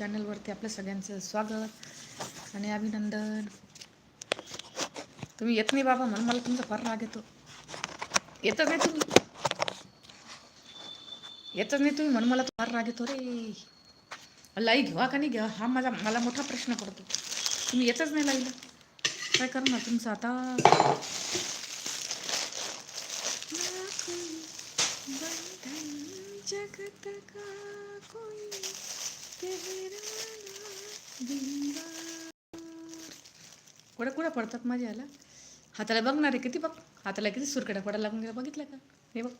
चॅनलवरती आपल्या सगळ्यांचं स्वागत आणि अभिनंदन. तुम्ही येत नाही बाबा म्हणून मला तुमचा फार राग येतो. येतच नाही तुम्ही. येतच नाही तुम्ही म्हणून मला फार राग येतो रे. लाई घेवा का नाही घेवा हा माझा मला मोठा प्रश्न पडतो. तुम्ही येतच नाही लाईला. काय करणार तुमचं आता? जगत का कोई? कुठं कुठं पडतात माझ्या याला. हाताला बघणार आहे किती बघ. हाताला किती सुरकड्या पडायला लागून गेला बघितलं का? हे बघ.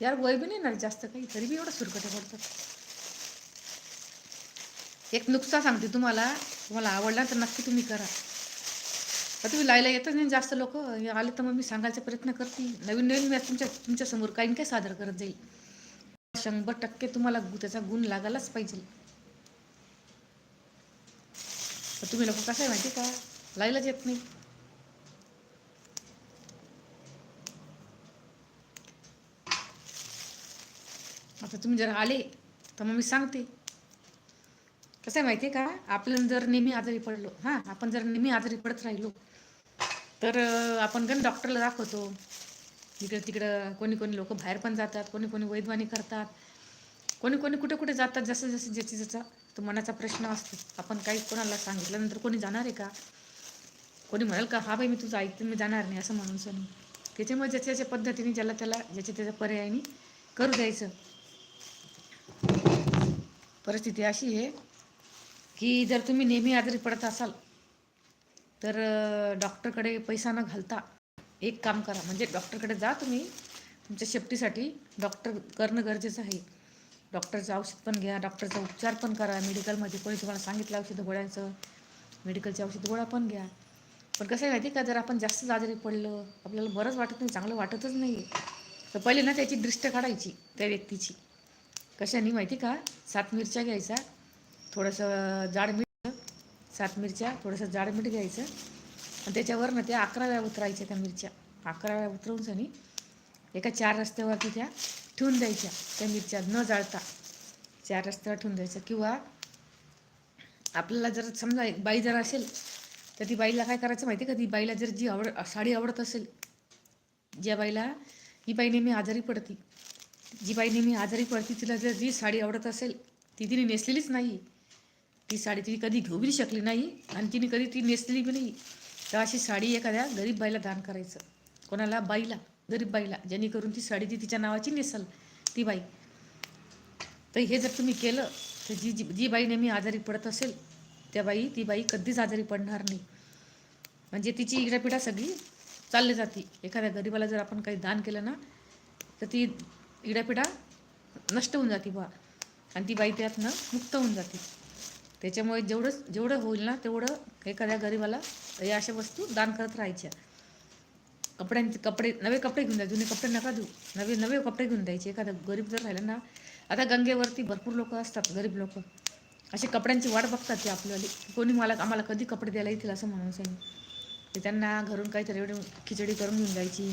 यार वय बी नाही येणार जास्त काही तरी बी एवढं सुरकट्या पडतात. एक नुकसा सांगते तुम्हाला. तुम्हाला आवडला तर नक्की तुम्ही करा. तर तुम्ही लायला येतच नाही जास्त लोक. आले तर मग मी सांगायचा प्रयत्न करते. नवीन नवीन मी तुमच्या तुमच्यासमोर काही काय सादर करत जाईल. शंभर टक्के तुम्हाला त्याचा गुण लागायलाच पाहिजे. तुम्ही लोक कसं आहे माहिती का? लायलाच येत नाही. आता तुम्ही जर आले तर मग मी सांगते. कसं आहे माहिती आहे का? आपण जर नेहमी आजारी पडलो हां आपण जर नेहमी आजारी पडत राहिलो तर आपण गण डॉक्टरला दाखवतो. इकडं तिकडं कोणी कोणी लोक बाहेर पण जातात कोणी कोणी वैद्वानी करतात. कोणी कोणी कुठे कुठे जातात जसं जसं ज्याची जसा तो मनाचा प्रश्न असतो. आपण काही कोणाला सांगितल्यानंतर कोणी जाणार आहे का? कोणी म्हणाल का हा बाई मी तुझं ऐकते मी जाणार नाही असं म्हणून सनी. त्याच्यामुळे ज्याच्या ज्याच्या पद्धतीने ज्याला त्याला ज्याच्या त्याच्या पर्यायाने करू द्यायचं. परिस्थिती अशी आहे की जर तुम्ही नेहमी आजारी पडत असाल तर डॉक्टरकडे पैसा न घालता एक काम करा म्हणजे डॉक्टरकडे जा तुम्ही तुमच्या शेफ्टीसाठी डॉक्टर करणं गरजेचं आहे. डॉक्टरचं औषध पण घ्या डॉक्टरचा उपचार पण करा मेडिकलमध्ये कोणी तुम्हाला सांगितलं औषध गोळ्यांचं मेडिकलचे औषध गोळ्या पण घ्या. पण कसं आहे माहिती आहे का जर आपण जास्त आजारी पडलं आपल्याला बरंच वाटत नाही चांगलं वाटतच नाही तर पहिले ना त्याची दृष्ट काढायची त्या व्यक्तीची. कशाने माहिती का सात मिरच्या घ्यायचा थोडंसं जाड मीठ सात मिरच्या थोडंसं जाड मीठ घ्यायचं आणि त्याच्यावर ना त्या अकरा वेळा उतरायच्या त्या मिरच्या. अकरा वेळा उतरवून सनी एका चार रस्त्यावरती त्या ठेवून द्यायच्या त्या मिरच्या न जाळता. चार रस्त्यावर ठेवून द्यायच्या. किंवा आपल्याला जर समजा एक बाई जर असेल तर ती बाईला काय करायचं माहिती आहे का? ती बाईला जर जी आवड साडी आवडत असेल ज्या बाईला ही बाई नेहमी आजारी पडती. जी बाई नेहमी आजारी पडती तिला जर जी साडी आवडत असेल ती तिने नेसलेलीच नाही. ती साडी तिने कधी घेऊ बी शकली नाही आणि तिने कधी ती नेसलेली बी नाही. तर अशी साडी एखाद्या गरीब बाईला दान करायचं. कोणाला? बाईला. गरीब बाईला. जेणेकरून ती साडी ती तिच्या नावाची नेसल ती बाई. तर हे जर तुम्ही केलं तर जी जी जी बाई नेहमी आजारी पडत असेल त्या बाई ती बाई कधीच आजारी पडणार नाही. म्हणजे तिची इडापिडा सगळी चालली जाते. एखाद्या गरीबाला जर आपण काही दान केलं ना तर ती इडापिडा नष्ट होऊन जाते बा आणि ती बाई त्यातनं मुक्त होऊन जाते. त्याच्यामुळे जेवढं जेवढं होईल ना तेवढं एखाद्या गरीबाला या अशा वस्तू दान करत राहायच्या. कपड्यांचे कपडे नवे कपडे घेऊन द्या जुने कपडे नका देऊ. नवे नवे कपडे घेऊन द्यायचे. एखादा गरीब जर राहिला ना आता गंगेवरती भरपूर लोक असतात गरीब लोक. असे कपड्यांची वाट बघतात ते आपल्याला कोणी मला आम्हाला कधी कपडे द्यायला येतील असं म्हणून सांग. ते त्यांना घरून काहीतरी एवढी खिचडी करून घेऊन जायची.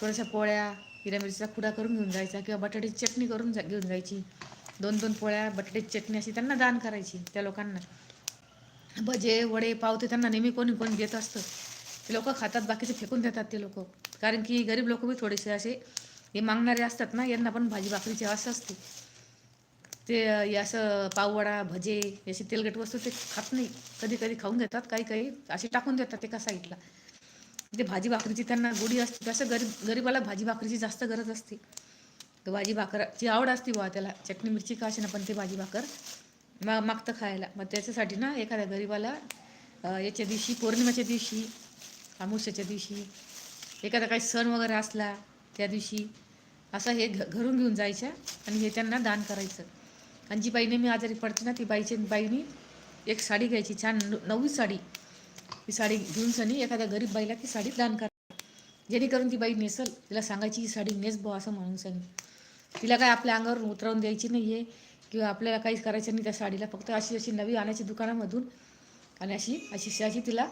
थोड्याशा पोळ्या हिऱ्या मिरचीचा खुडा करून घेऊन जायचा किंवा बटाट्याची चटणी करून जा घेऊन जायची. दोन दोन पोळ्या बटाट्याची चटणी अशी त्यांना दान करायची त्या लोकांना. भजे वडे पावते त्यांना नेहमी कोणी कोणी देत असतं. ते लोक खातात बाकीचे फेकून देतात ते लोक. कारण की गरीब लोक बी थोडेसे असे हे मागणारे असतात ना यांना पण भाजी भाकरीची असं असते. ते असं पाववडा भजे अशी तेलकट वस्तू ते खात नाही. कधी कधी खाऊन घेतात काही काही असे टाकून देतात एका साईडला. ते भाजी भाकरीची त्यांना गोडी असते. तसं गरीब गरीबाला भाजी भाकरीची जास्त गरज असते. तर भाजी भाकरची आवड असते बा त्याला. चटणी मिरची का असे ना पण ते भाजी भाकर मा मागतं खायला. मग त्याच्यासाठी ना एखाद्या गरीबाला याच्या दिवशी पौर्णिमेच्या दिवशी अमावस्याच्या दिवशी एखादा काही सण वगैरे असला त्या दिवशी असं हे घ घरून घेऊन जायच्या आणि हे त्यांना दान करायचं. आणि जी बाई नेहमी आजारी पडते ना ती बाईची बाईनी एक साडी घ्यायची छान नवी साडी. ती साडी घेऊन सनी एखाद्या गरीब बाईला ती साडी दान करा. जेणेकरून ती बाई नेसल तिला सांगायची ही साडी नेस बो असं म्हणून सांग तिला काय आपल्या अंगावर उतरवून द्यायची नाही आहे किंवा आपल्याला काहीच करायचं नाही त्या साडीला. फक्त अशी अशी नवी आणायची दुकानामधून आणि अशी अशी अशी तिला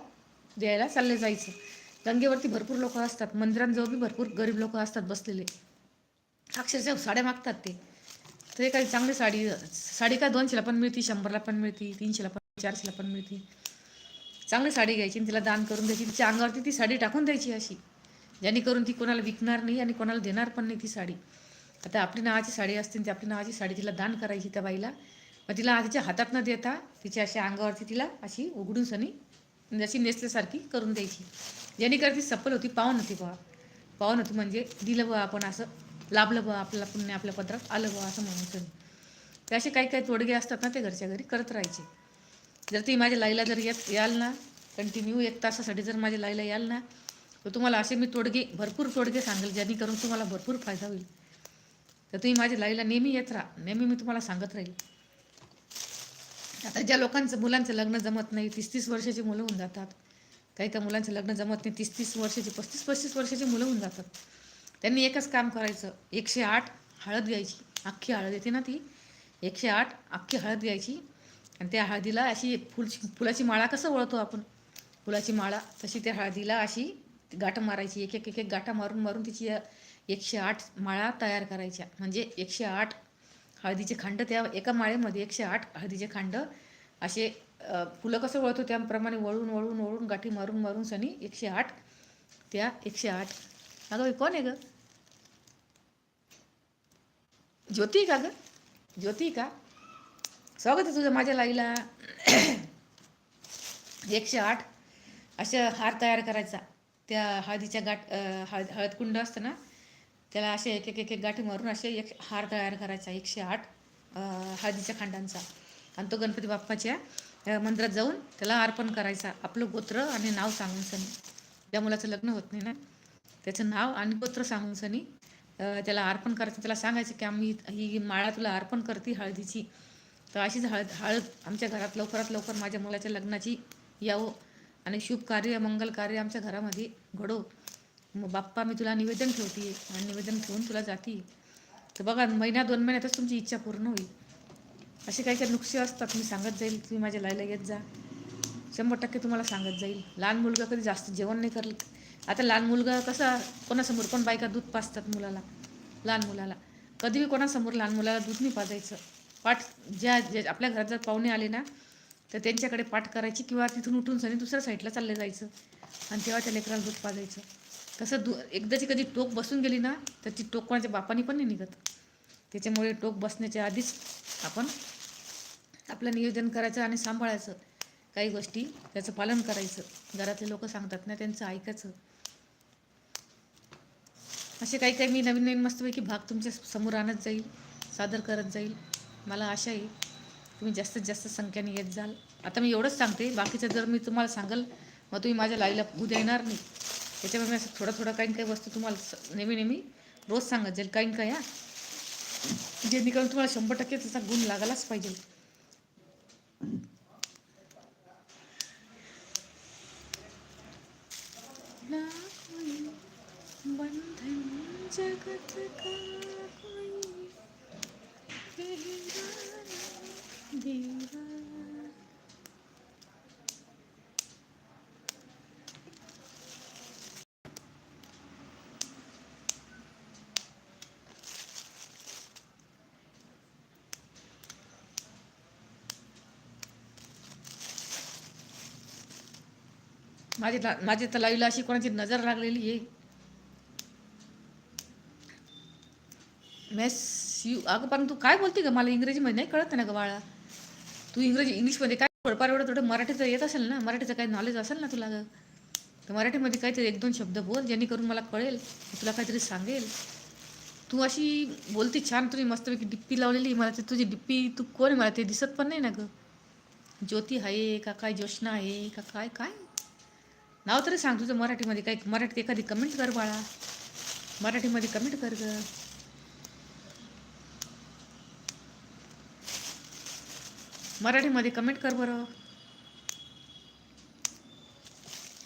द्यायला चालले जायचं. गंगेवरती भरपूर लोक असतात. मंदिरांजवळ बी भरपूर गरीब लोक असतात बसलेले. अक्षरशः साड्या मागतात ते. तर काही चांगली साडी साडी काय दोनशेला पण मिळते शंभरला पण मिळते तीनशेला पण चारशेला पण मिळते. चांगली साडी घ्यायची आणि तिला दान करून द्यायची. तिच्या अंगावरती ती साडी टाकून द्यायची अशी. जेणेकरून ती कोणाला विकणार नाही आणि कोणाला देणार पण नाही ती साडी. आता आपली नावाची साडी असते आणि ती आपली नावाची साडी तिला दान करायची त्या बाईला. मग तिला तिच्या हातात न देता तिच्या अशा अंगावरती तिला अशी उघडून सनी म्हणजे जशी नेसल्यासारखी करून द्यायची. जेणेकरून ती सफल होती पावन होती बा पावन होती म्हणजे दिलं बा आपण असं लाभलं बा आपल्याला पुण्य आपल्या पत्रात आलं बा असं म्हणून सनी. ते असे काही काही तोडगे असतात ना ते घरच्या घरी करत राहायचे. जर ती माझ्या लाईला जर येत याल ना कंटिन्यू एक तासासाठी जर माझ्या लाईला याल ना तर तुम्हाला असे मी तोडगे भरपूर तोडगे सांगेल जेणेकरून तुम्हाला भरपूर फायदा होईल. तर तुम्ही माझ्या लाईला नेहमी येत राहा. नेहमी मी तुम्हाला सांगत राहील. आता ज्या लोकांचं मुलांचं लग्न जमत नाही तीस तीस वर्षाची मुलं होऊन जातात. काही काही मुलांचं लग्न जमत नाही तीस तीस वर्षाची पस्तीस पस्तीस वर्षाची मुलं होऊन जातात. त्यांनी एकच काम करायचं एकशे आठ हळद घ्यायची. अख्खी हळद येते ना ती? एकशे आठ अख्खी हळद घ्यायची. आणि त्या हळदीला अशी फुलची फुलाची माळा कसं वळतो आपण? फुलाची माळा तशी त्या हळदीला अशी गाठं मारायची. एक एक एक एक गाठा मारून मारून तिची एकशे आठ माळा तयार करायच्या. म्हणजे एकशे आठ हळदीचे खांड त्या एका माळेमध्ये एकशे आठ हळदीचे खांड असे फुलं कसं वळतो त्याप्रमाणे वळून वळून वळून गाठी मारून मारून सनी एकशे आठ त्या एकशे आठ. अगं बाई, कोण आहे ग? ज्योती का ग? ज्योती का? स्वागत आहे तुझं माझ्या लाईला. एकशे आठ अशा हार तयार करायचा. त्या हळदीच्या गाठ हळद हळदकुंड असतं ना त्याला असे एक एक एक एक गाठी मारून असे एक हार तयार करायचा एकशे आठ हळदीच्या खांडांचा. आणि तो गणपती बाप्पाच्या मंदिरात जाऊन त्याला अर्पण करायचा. आपलं गोत्र आणि नाव सांगून सनी. ज्या मुलाचं लग्न होत नाही ना त्याचं नाव आणि गोत्र सांगून सनी त्याला अर्पण करायचं. त्याला सांगायचं की आम्ही ही माळा तुला अर्पण करते हळदीची. तर अशीच हळद हळद आमच्या घरात लवकरात लवकर माझ्या मुलाच्या लग्नाची यावं. आणि शुभ कार्य मंगल कार्य आमच्या घरामध्ये घडो. मग बाप्पा मी तुला निवेदन ठेवते. आणि निवेदन ठेवून तुला जाते. तर बघा महिन्या दोन महिन्यातच तुमची इच्छा पूर्ण होईल. असे काही काही नुकसे असतात. मी सांगत जाईल. तुम्ही माझ्या लायला येत जा. शंभर टक्के तुम्हाला सांगत जाईल. लहान मुलगा कधी जास्त जेवण नाही करत. आता लहान मुलगा कसा कोणासमोर पण बायका दूध पाजतात मुलाला? लहान मुलाला. कधी बी कोणासमोर लहान मुलाला दूध नाही पाजायचं. पाठ ज्या ज्या आपल्या घरात जर पाहुणे आले ना तर त्यांच्याकडे पाठ करायची किंवा तिथून उठून सनी दुसऱ्या साईडला चालले जायचं. आणि तेव्हा त्या लेकराला दूध पाजायचं. तसं दु एकदाची कधी टोक बसून गेली ना तर ती टोक कोणाच्या बापानी पण नाही निघत. त्याच्यामुळे टोक बसण्याच्या आधीच आपण आपलं नियोजन करायचं आणि सांभाळायचं. काही गोष्टी त्याचं पालन करायचं. घरातले लोक सांगतात ना त्यांचं ऐकायचं. असे काही काही मी नवीन नवीन मस्तपैकी भाग तुमच्यासमोर आणत जाईल सादर करत जाईल. मला आशा आहे तुम्ही जास्तीत जास्त संख्येने येत जाल. आता मी एवढंच सांगते बाकीचं जर मी तुम्हाला सांगल मग तुम्ही माझ्या लाईला उद्या येणार नाही. त्याच्यामुळे मी असं थोडं थोडं काही काही वस्तू तुम्हाला स- नेहमी नेहमी रोज सांगत जाईल काही काही हा. जेणेकरून तुम्हाला शंभर टक्के त्याचा गुण लागायलाच पाहिजे. कोई? जगत माझी ला- माझ्या तर अशी कोणाची नजर लागलेली आहे. मेस यू अगं पण तू काय बोलते का मला इंग्रजीमध्ये नाही कळत ना ग बाळा. तू इंग्रजी इंग्लिशमध्ये काय थोडंफार एवढं थोडं मराठीचं येत असेल ना मराठीचं काही नॉलेज असेल ना तुला गं? तर मराठीमध्ये काहीतरी एक दोन शब्द बोल जेणेकरून मला कळेल तुला काहीतरी सांगेल. तू अशी बोलती छान तुझी मस्तपैकी डिप्पी लावलेली मला ते तुझी डिप्पी तू कोण मला ते दिसत पण नाही ना गं. ज्योती आहे का? काय ज्योत्ना आहे का? काय काय? नाव तरी सांग तुझं मराठीमध्ये काही मराठीत एखादी कमेंट कर बाळा. मराठीमध्ये कमेंट कर ग. मराठीमध्ये कमेंट कर बरं.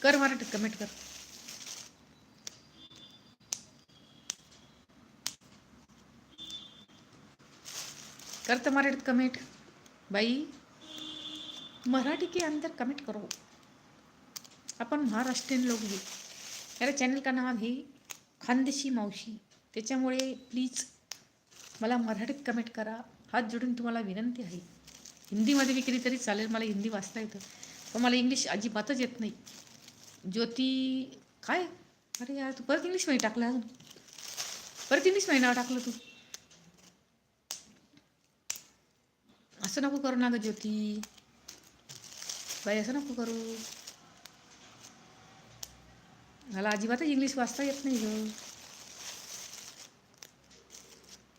कर मराठीत कमेंट कर. कर मराठीत कमेंट बाई मराठी के अंदर कमेंट करो. अपन महाराष्ट्रीयन लोग हैं. मेरे चॅनल का नाव आहे? खानदेशी मावशी. त्याच्यामुळे प्लीज मला मराठीत कमेंट करा. हात जोडून तुम्हाला विनंती आहे. हिंदीमध्ये बी केली तरी चालेल मला हिंदी वाचता येतं. पण मला इंग्लिश अजिबातच येत नाही. ज्योती काय? अरे यार तू परत इंग्लिशमध्ये टाकलं अजून? परत इंग्लिशमध्ये नाव टाकलं तू? असं नको करू ना ग ज्योती. बाई असं नको करू. मला अजिबातच इंग्लिश वाचता येत नाही गं.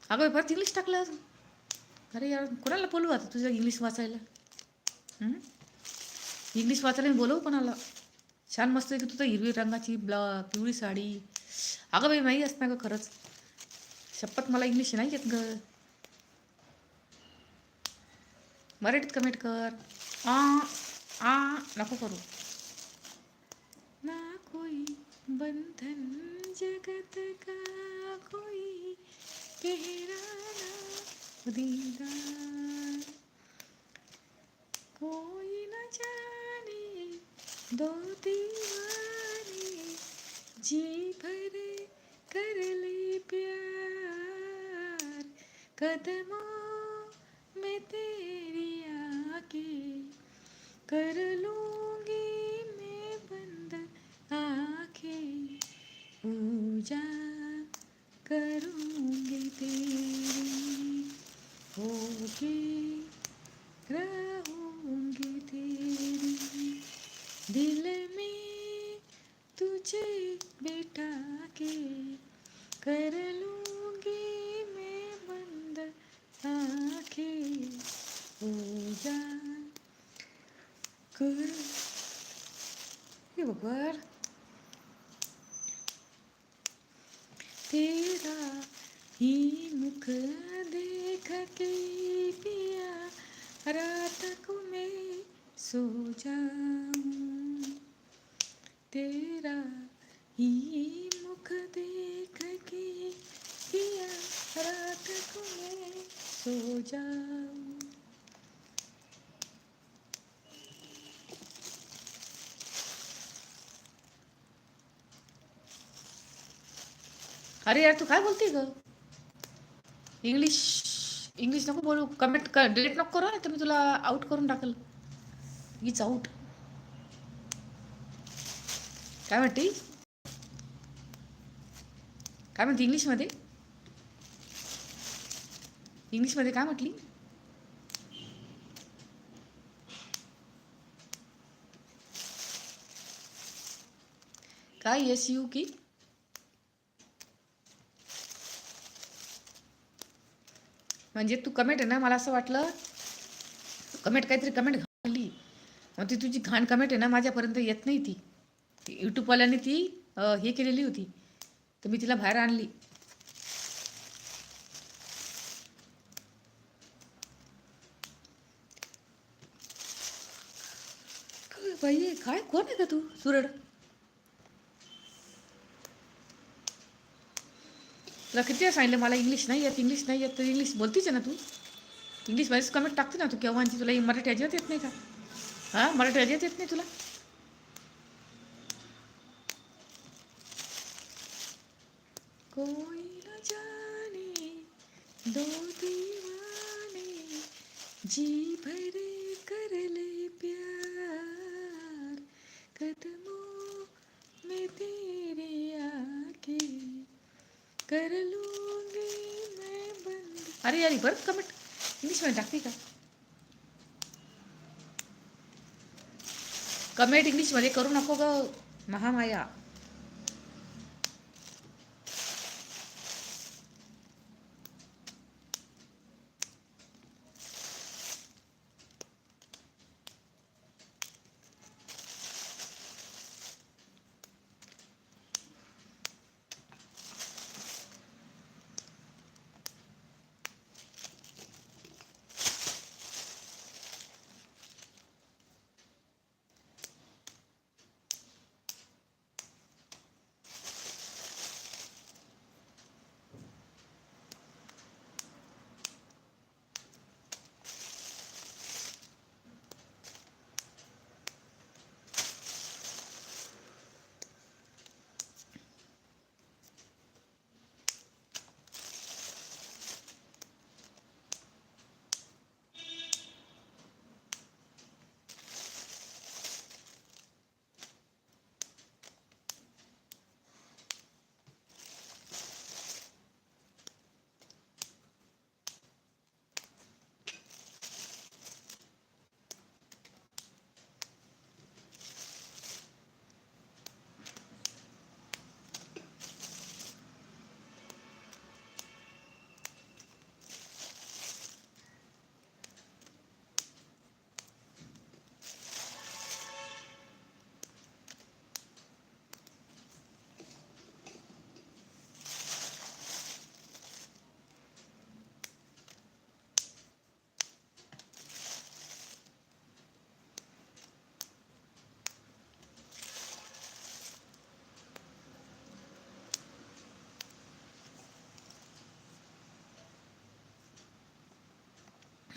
अगं परत इंग्लिश टाकलं अरे यार कोणाला बोलू आता तुझं इंग्लिश वाचायला? इंग्लिश वाचायला मी बोलवू कोणाला? छान मस्त आहे की तुझं हिरवी रंगाची ब्ला पिवळी साडी. अगं बाई नाही असत गं खरंच. शपथ मला इंग्लिश नाही येत ग. मराठीत कमेंट कर. आ आ नको करू. बंधन जगत का कोई कहराना दीदार। कोई न जाने दो दीवाने, जी भर कर ले प्यार। कदमों तेरा ही मुख देख के पिया रात को मैं सो जाऊं। तेरा ही मुख देख के पिया रात को मैं सो जाऊं। अरे यार तू काय बोलते ग? इंग्लिश इंग्लिश नको बोलू. कमेंट कर डिलीट नको करू तर मी तुला आउट करून टाकल. इज आउट काय म्हणते? काय म्हणते इंग्लिशमध्ये इंग्लिशमध्ये काय म्हटली? काय यस यू की म्हणजे तू कमेंट आहे ना मला असं वाटलं कमेंट काहीतरी कमेंट घालली. मग ती तुझी घाण कमेंट आहे ना माझ्यापर्यंत येत नाही ती. ती ती हे केलेली होती. तर मी तिला बाहेर आणली. काय बाई काय कोण आहे का तू? सुरड? तुला किती सांगितलं मला इंग्लिश नाही येत इंग्लिश नाही येत तर इंग्लिश बोलतीच आहे ना तू? इंग्लिशमध्येच कमेंट टाकते ना तू केव्हाची तुला मराठी अजिबात येत नाही का? हाँ? मराठी अजिबात येत नाही तुला? कोई न जाने, दो दीवाने, जी भरे बंद आली परत कमेंट. इंग्लिशमध्ये टाकते का कमेंट इंग्लिशमध्ये करू नको ग महामाया.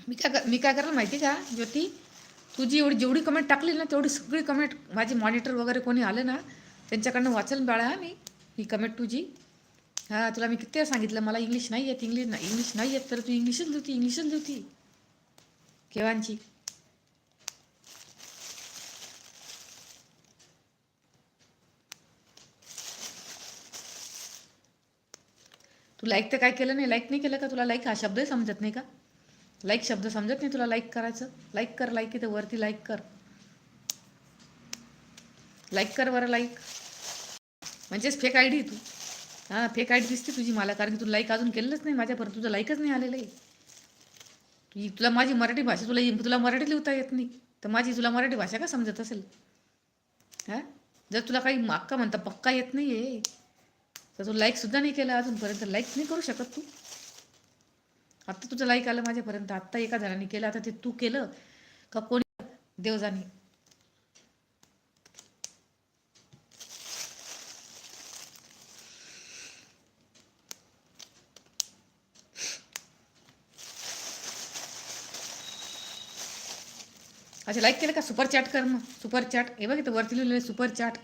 मी काय कर- मी काय करायला माहिती का ज्योती? तुझी एवढी जेवढी कमेंट टाकली ना तेवढी सगळी कमेंट माझे मॉनिटर वगैरे कोणी आलं ना त्यांच्याकडनं वाचन बाळा मी ही कमेंट तुझी. हां तुला मी किती सांगितलं मला इंग्लिश नाही येत इंग्लिश नाही इंग्लिश नाही येत तर तू इंग्लिशच लिहिती इंग्लिशच लिहिती. केव्हांची तू लाईक तर काय केलं नाही लाईक नाही केलं का? तुला लाईक हा शब्दही समजत नाही का? लाईक शब्द समजत नाही तुला लाईक करायचं. लाईक कर लाईक इथं वरती लाईक कर. लाईक कर बरं लाईक म्हणजेच फेक आय डी तू. हां फेक आय डी दिसते तुझी मला कारण की तू लाईक अजून केलेलंच नाही माझ्यापर्यंत तुझं लाईकच नाही आलेलं आहे. तुझी तुला माझी मराठी भाषा तुला तुला मराठी लिहिता येत नाही. तर माझी तुला मराठी भाषा का समजत असेल? हां? जर तुला काही अक्का म्हणता पक्का येत नाही आहे तर तू लाईकसुद्धा नाही केलं अजूनपर्यंत. लाईक नाही करू शकत तू. आत्ता तुझं लाईक आलं माझ्यापर्यंत. आत्ता एका जणांनी केलं. आता ते तू केलं का कोणी? देवजानी. अच्छा लाईक केलं का? सुपर चॅट कर मग. सुपर चॅट हे बघ इथं वरती लिहिलेलं आहे सुपर चॅट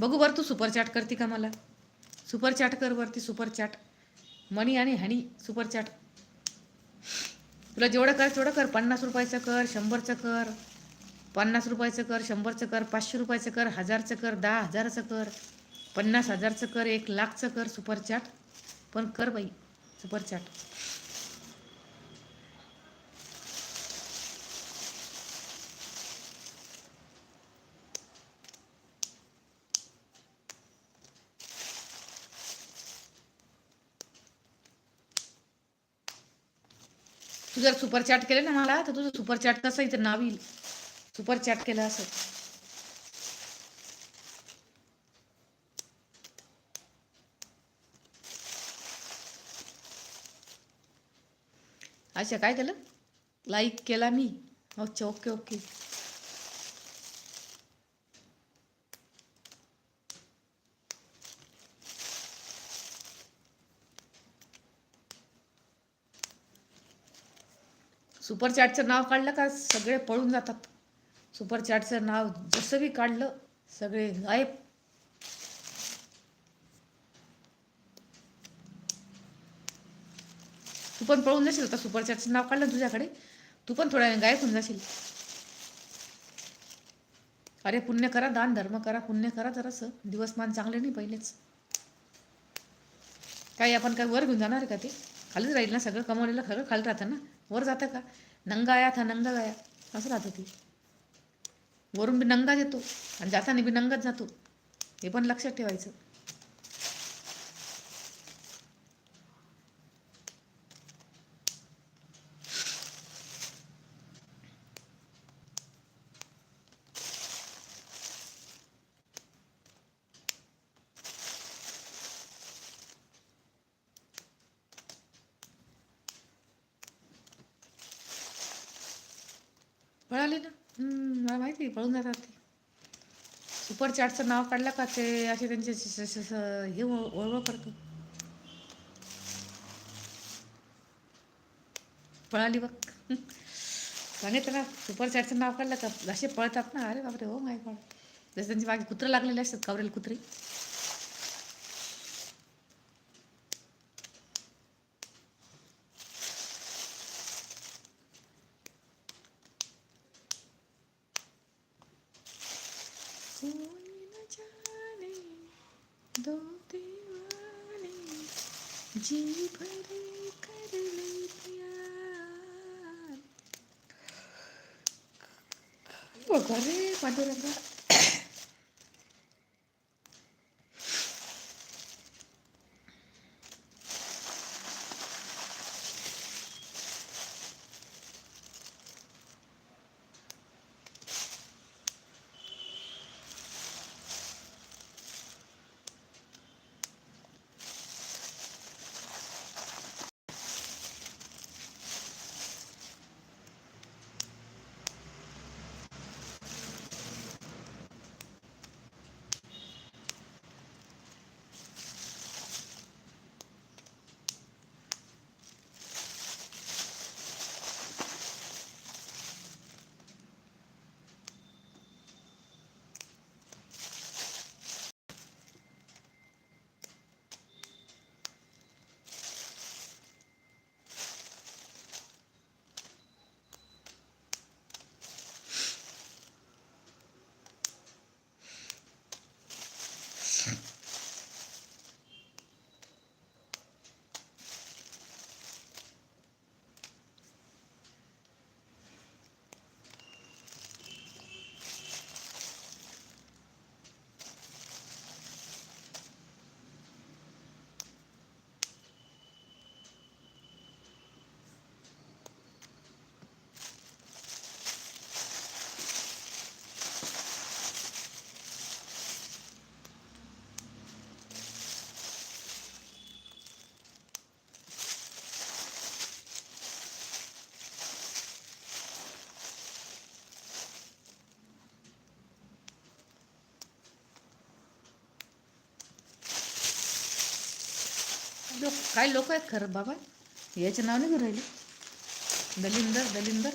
बघू बरं तू सुपर चॅट करते का मला? सुपर चॅट कर वरती सुपर चॅट मनी आणि हनी सुपर चॅट तुला जेवढं कर तेवढं कर. पन्नास रुपयाचं कर शंभरचं कर. पन्नास रुपयाचं कर शंभरचं कर पाचशे रुपयाचं कर हजारचं कर दहा हजाराचं कर पन्नास हजारचं कर एक लाखचं कर सुपरचाट पण कर बाई सुपर तू जर सुपर चॅट केलं ना मला तर तुझं सुपर चॅट कसं इथं नाव येईल? सुपर चॅट केलं असं. अच्छा काय केलं? लाईक केला मी. अच्छा ओके ओके सुपर चॅटचं नाव काढलं का सगळे पळून जातात. सुपर चॅटचं नाव जसं बी काढलं सगळे गायब. तू पण पळून जाशील आता सुपर चॅटचं नाव काढलं तुझ्याकडे? तू पण थोड्या गायब होऊन जाशील. अरे पुण्य करा दान धर्म करा पुण्य करा जरासं. दिवसमान चांगले नाही पहिलेच. काही आपण काय वर घेऊन जाणार आहे का ते? खालीच राहील ना सगळं कमवलेलं सगळं खाली राहतं ना. वर जातं का? नंगा आया था नंगा गाया असं राहतं होती वरून बी नंगा येतो आणि जाताना बी नंगाच जातो. हे पण लक्षात ठेवायचं. पळाले ना? मला माहिती आहे, पळून जातात ते. सुपर चॅटचं नाव काढलं का ते? असे त्यांचे हे ओळवळ ओळख करतो पळाली बघ. सांगितलं ना सुपर चॅटचं नाव काढलं का? असे पळतात ना. अरे बापरे हो माय पळ जसे त्यांची मागे कुत्रं लागलेले असतात कावरेल कुत्री. कोई न जाने दो दीवाने जी भरे कर ले प्यार। बघा रे पांडुरंगा। काय लोक आहेत खरं बाबा? याचे नाव नाही राहिले? दलिंदर दलिंदर.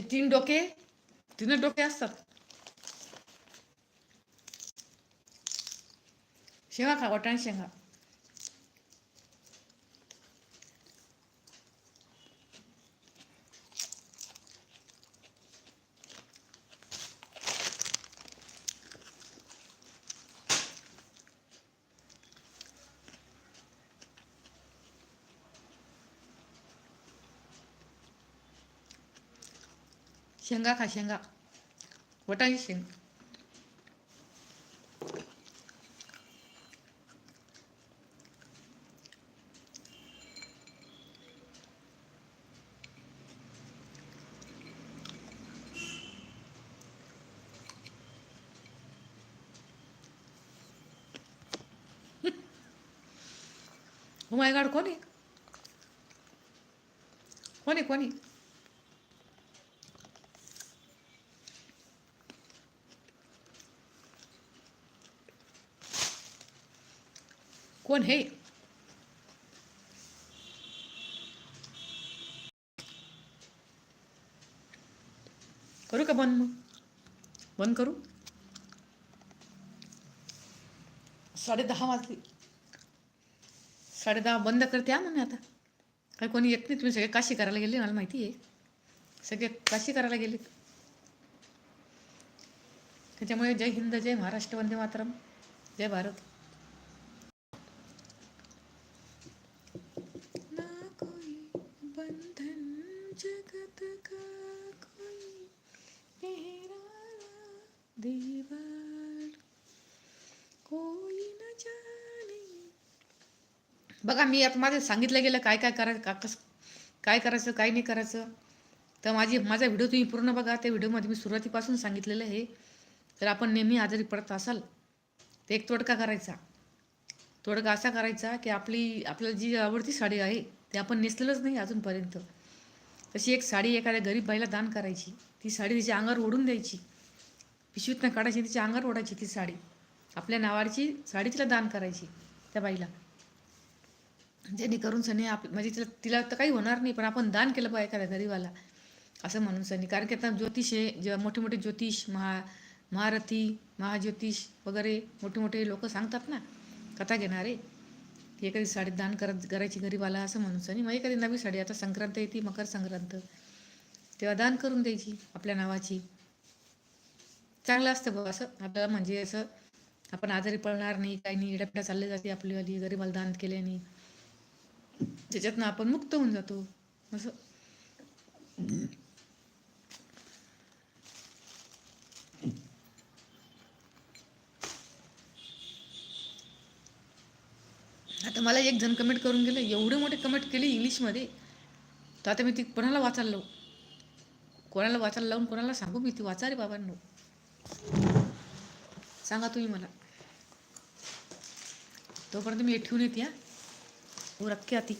ते तीन डोके तीन डोके असतात शेंगा खा वाटाणे शेंगा शेंगा खा शेंगा वाटाणे शेंग ओ माय गॉड कोणी कोणी कोणी कोण हे करू का बंद? मग बंद करू? साडे दहा वाजली. साडे दहा बंद करते ना मग आता. काय कोणी येत नाही तुम्ही सगळे काशी करायला गेले मला माहिती आहे. सगळे काशी करायला गेले त्याच्यामुळे जय हिंद जय महाराष्ट्र वंदे मातरम जय भारत ना कोई बंधन जगत का कोई मेरा दीवार कोई न जाने बघा मी आता माझं सांगितलं गेलं काय काय करायचं का कसं काय करायचं काय नाही करायचं. तर माझी माझा व्हिडिओ तुम्ही पूर्ण बघा. त्या व्हिडिओमध्ये मी सुरुवातीपासून सांगितलेलं आहे. तर आपण नेहमी आजारी पडत असाल तर एक तोडका करायचा. तोडका असा करायचा की आपली आपल्याला जी आवडती साडी आहे ती आपण नेसलेलंच नाही अजूनपर्यंत. तशी एक साडी एखाद्या गरीब बाईला दान करायची. ती साडी तिच्या अंगावर ओढून द्यायची. पिशवीतनं काढायची तिच्या अंगावर ओढायची ती साडी. आपल्या नावाची साडी तिला दान करायची त्या बाईला. जेणेकरून सनी आप म्हणजे तिला तिला तर काही होणार नाही पण आपण दान केलं पाहिजे एखाद्या गरीबाला. असं म्हणून सनी. कारण की आता ज्योतिष आहे जे मोठे मोठे ज्योतिष महा महारथी महाज्योतिष वगैरे मोठे मोठे लोक सांगतात ना कथा घेणारे हे एखादी साडी दान करत करायची गरीबाला असं म्हणून सनी. मग एखादी नवी साडी आता संक्रांत येते मकर संक्रांत. तेव्हा दान करून द्यायची आपल्या नावाची. चांगलं असतं बघ असं. आपल्याला म्हणजे असं आपण आजारी पडणार नाही काही नाही इडापिडा चालले जाते आपलीवाली गरीबाला दान केल्याने. ज्याच्यातनं आपण मुक्त होऊन जातो. असं. आता मला एक जण कमेंट करून गेलं एवढे मोठे कमेंट केली इंग्लिशमध्ये. तर आता मी ती कोणाला वाचायला लावू? कोणाला वाचायला लावून कोणाला सांगू मी? ती वाचा रे बाबांनो. सांगा तुम्ही मला. तोपर्यंत मी ठेवून येते हा. हो, वो आती.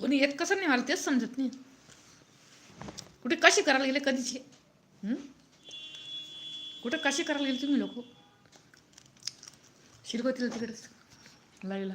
कोणी येत कसं नाही मला तेच समजत नाही. कुठे कशी करायला गेले कधीचे? कुठे कशी करायला गेले तुम्ही लोक? शिरगोतीला तिकडेच लाईला.